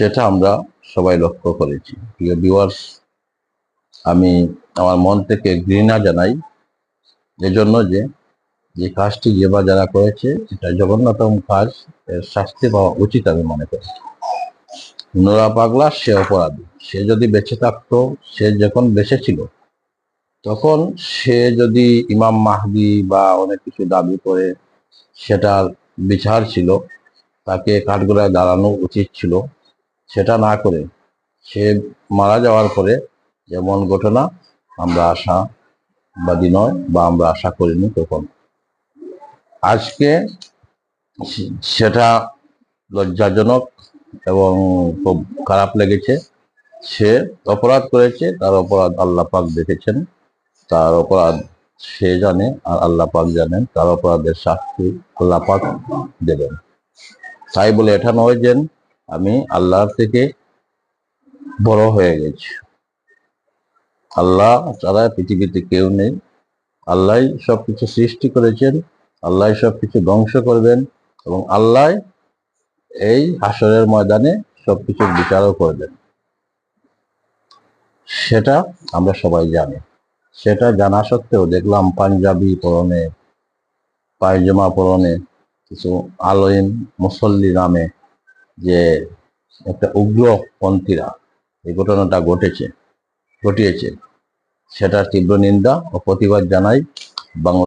সেটা আমরা সবাই লক্ষ্য করেছি। প্রিয় ভিউয়ার্স আমি আমার মন থেকে ঘৃণা জানাই এজন্য যে যে কাজটি যে বা যারা করেছে এটা জঘন্যতম কাজ, এর শাস্তি পাওয়া উচিত আমি মনে করি। নোরা পাগলা, সে অপরাধী। সে যদি বেঁচে থাকতো, সে যখন বেঁচে ছিল, তখন সে যদি ইমাম মাহদি বা অনেক কিছু দাবি করে, সেটার বিচার ছিল, তাকে কাঠগোড়ায় দাঁড়ানো উচিত ছিল। সেটা না করে সে মারা যাওয়ার পরে যেমন ঘটনা, আমরা আশা আশাবাদী নয় বা আমরা আশা করিনি তখন আজকে সেটা লজ্জাজনক এবং খুব খারাপ লেগেছে। সে অপরাধ করেছে, তার অপরাধ আল্লাহ পাক দেখেছেন। তার অপরাধ সে জানে আর আল্লাহ পাক জানেন, তার অপরাধের শাস্তি আল্লাহ পাক দেবেন। তাই বলে এটা নয় যে আমি আল্লাহর থেকে বড় হয়ে গেছি। আল্লাহ ছাড়া পৃথিবীতে কেউ নেই। আল্লাহ সব কিছু সৃষ্টি করেছেন আল্লাহ সব কিছু ধ্বংস করবেন এবং আল্লাহ এই হাসরের ময়দানে সবকিছুর বিচারও করবেন। সেটা আমরা সবাই জানি। সেটা জানা সত্ত্বেও দেখলাম পাঞ্জাবি পরনে, পায়জামা পরনে কিছু আলোইন মুসল্লি নামে যে একটা উগ্রপন্থীরা এই ঘটনাটা ঘটেছে ঘটিয়েছে। সেটার তীব্র নিন্দা ও প্রতিবাদ জানাই বাংলা